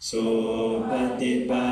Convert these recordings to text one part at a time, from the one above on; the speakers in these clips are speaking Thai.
So, uh, Patipati.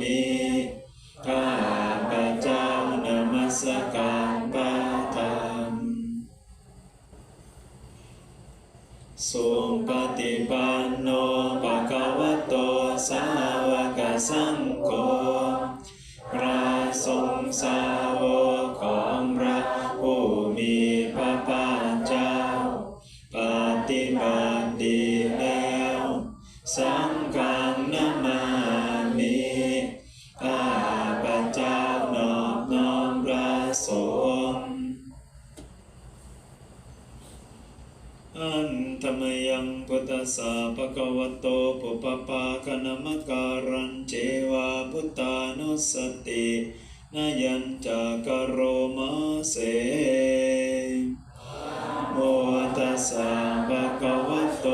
มิข้าพเจ้านมสการพรมทรงปฏิปันโนปะกวโตสาวกสังโฆพระทรงสาว สะปะกวะโตปุปปาคณมการันเจวาพุตานุสตินยัญจากโรมาเสโมตัสสะปะกวะโต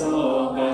so.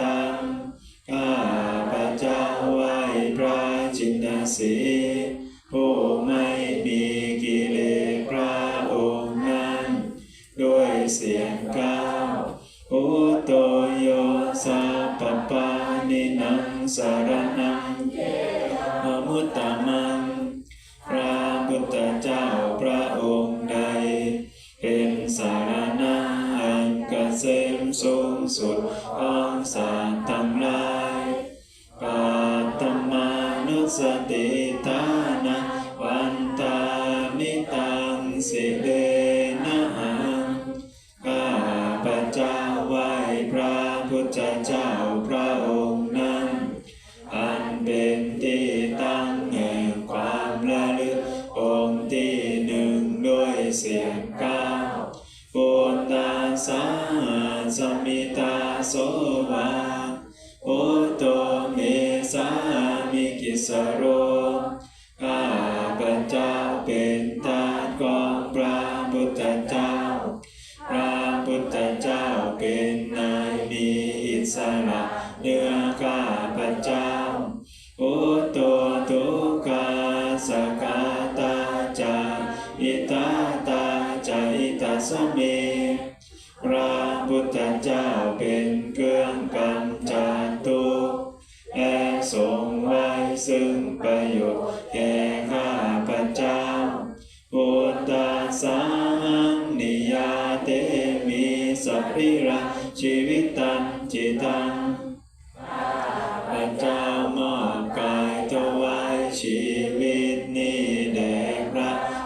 ตังข้าพระเจ้าไหวพระจินสี สาสมิตาโสวาโอโตเมสามิกิสโร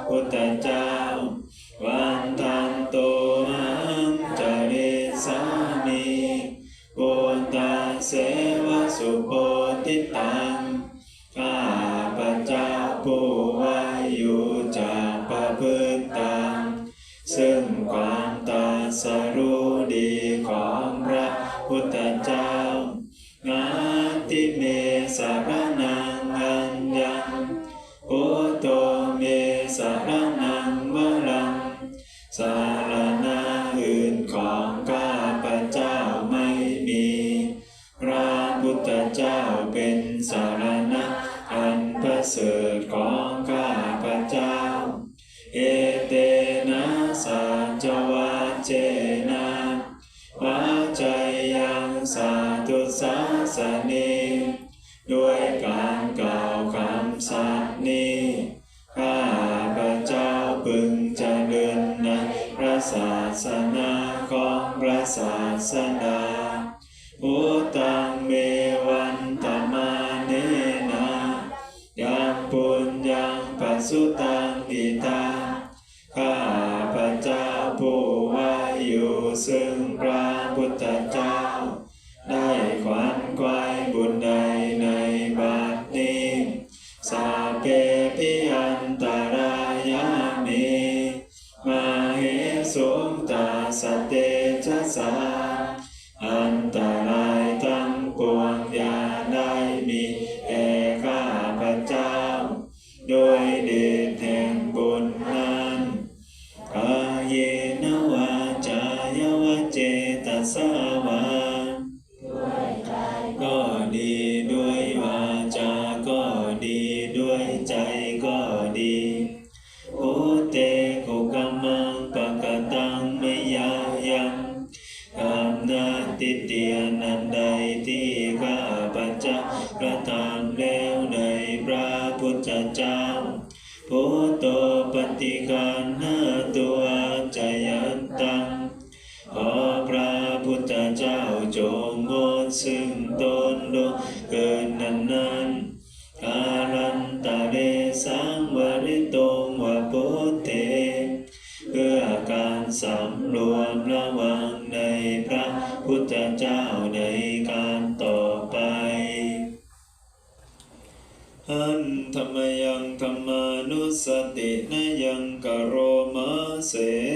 Oh, your That's uh, Say.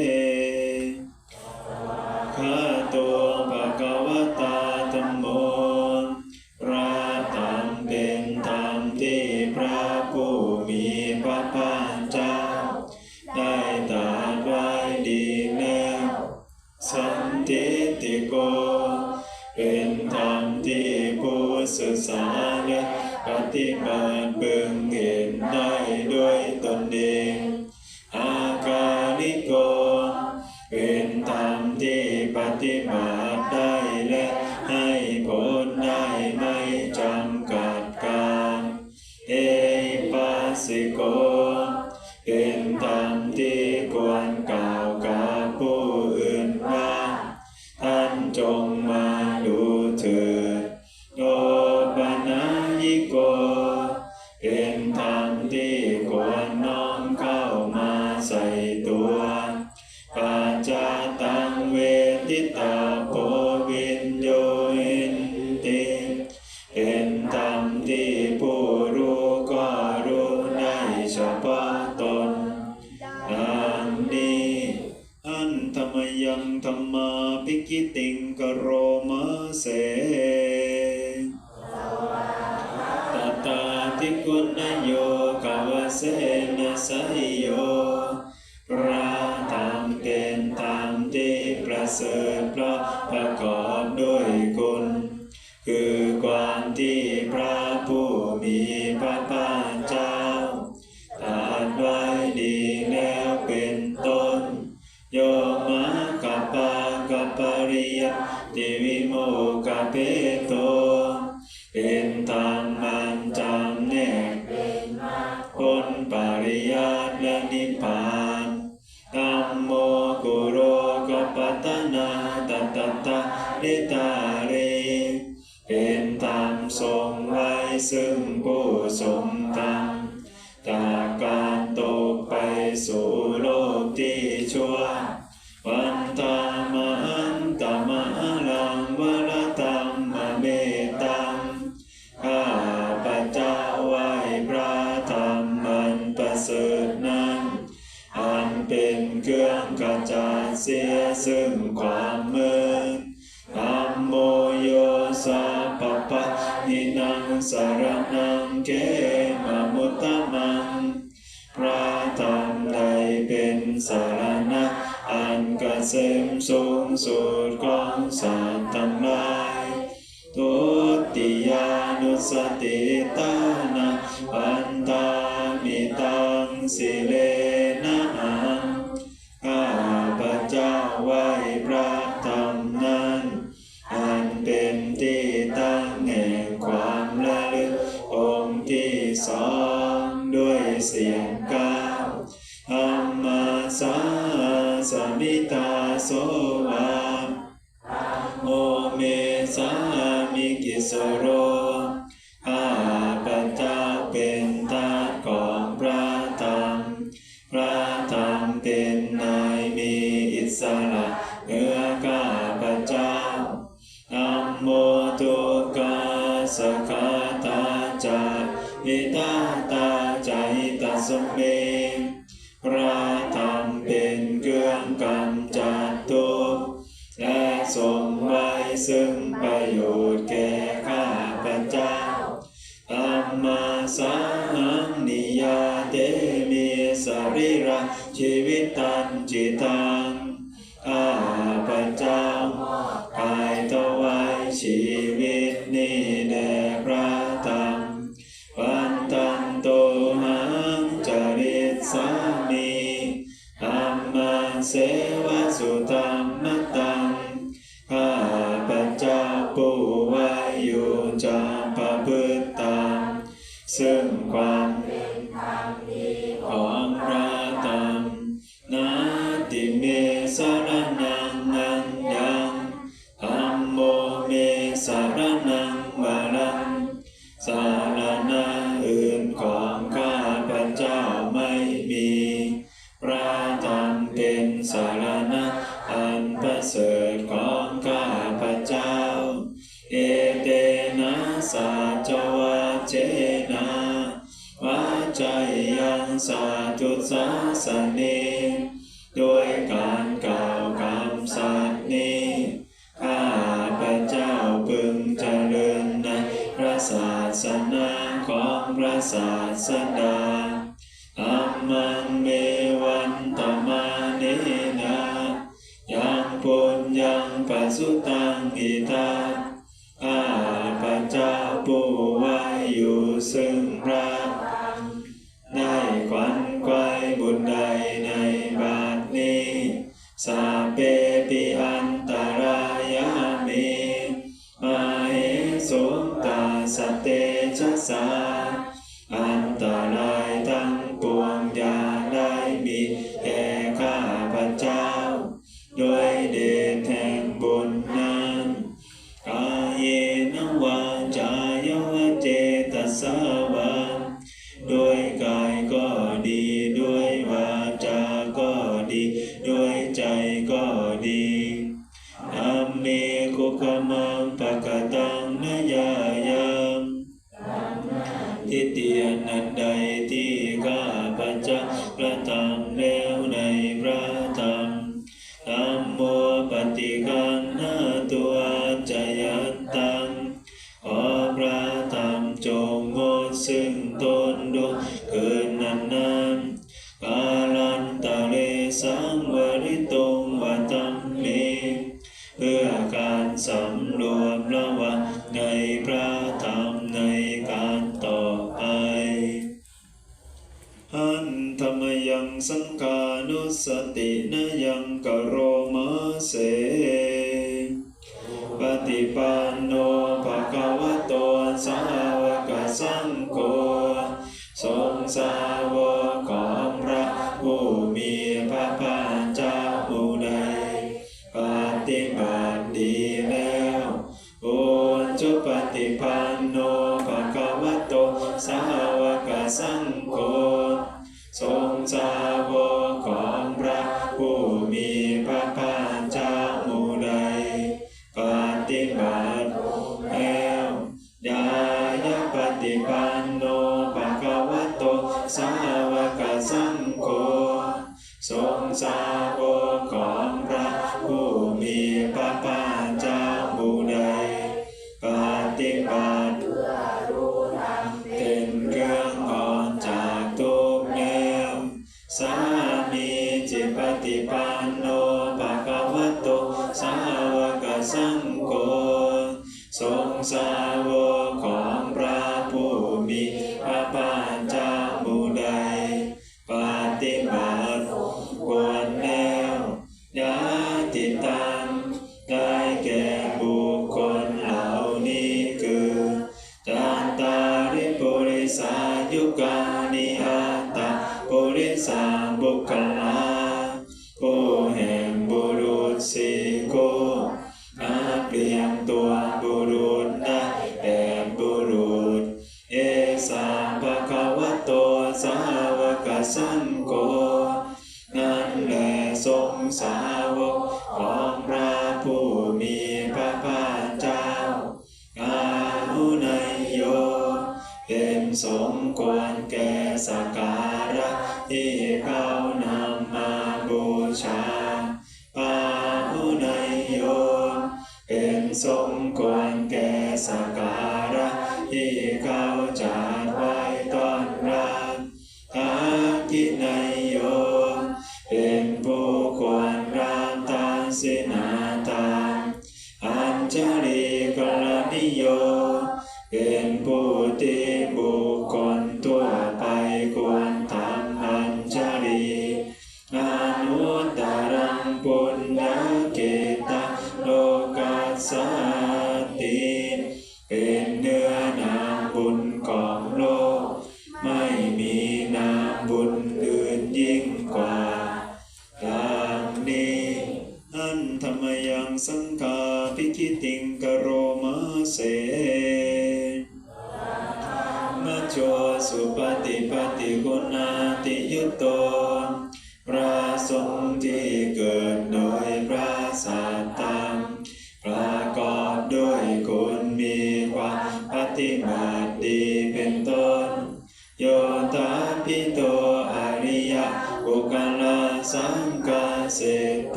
Linda. Cristo. มสูงสุดของสัตว์ทั้งหลายทุติยานุสติตานาอันตามิตังสิเล สารณะอื่นของ สังวริตุงวัตัมเมเพื่อการสำรวมระวังในพระธรรมในการต่อไปอันธรรมยังสังกานุสติ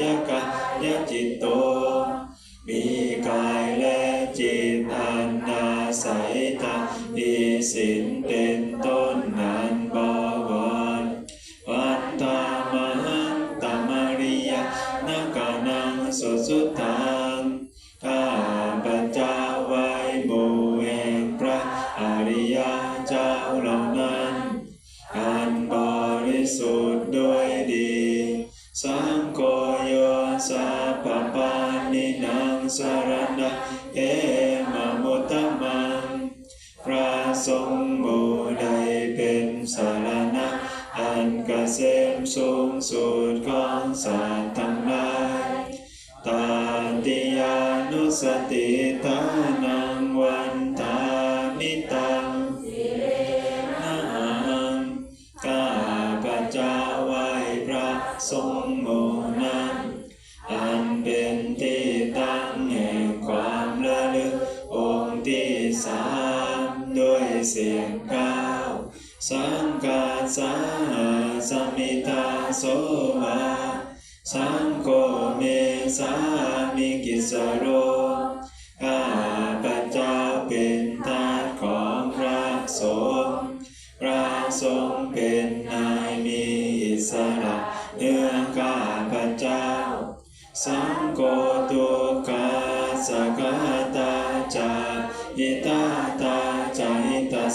ยกัญจิตโต มีกายและจิตอันนาสัยตาอิสิ ทรงโมนั้นอันเป็นที่ตั้งแห่งความระลึกองค์ที่สามด้วยเสียงก้าวสังกาสาสมิตาโสมาสังโกเมสามิกิสโร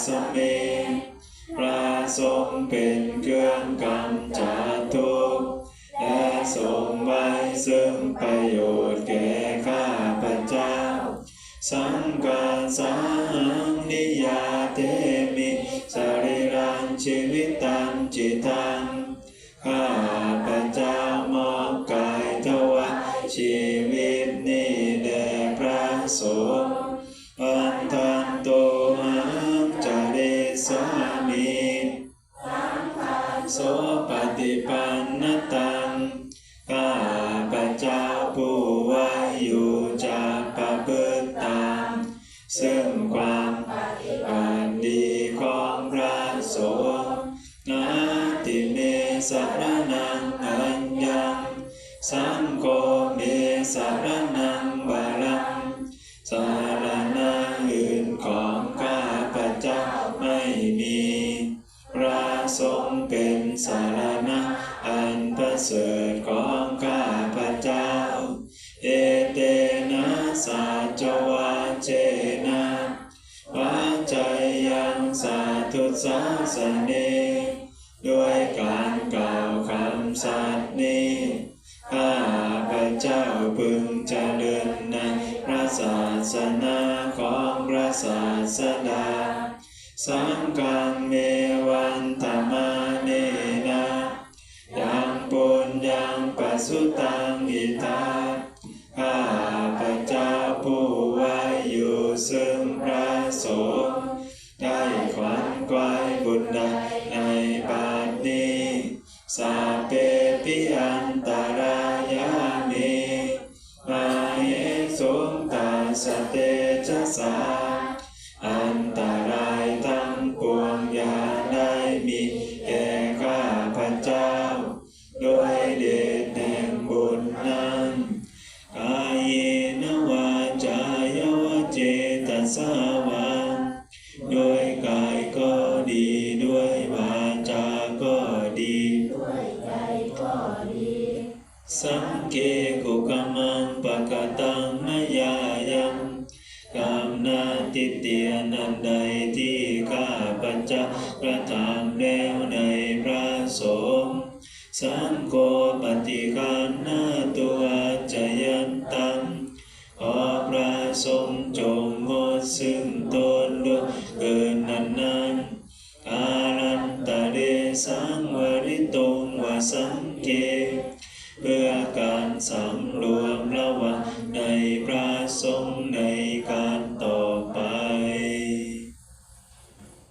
สเมพระทรงเป็นเครื่องกำจัดทุกข์และสรงไว้ซึ่งประโยชน์แก่ข้าพเจ้า สังกาสังนิยาเต sa cho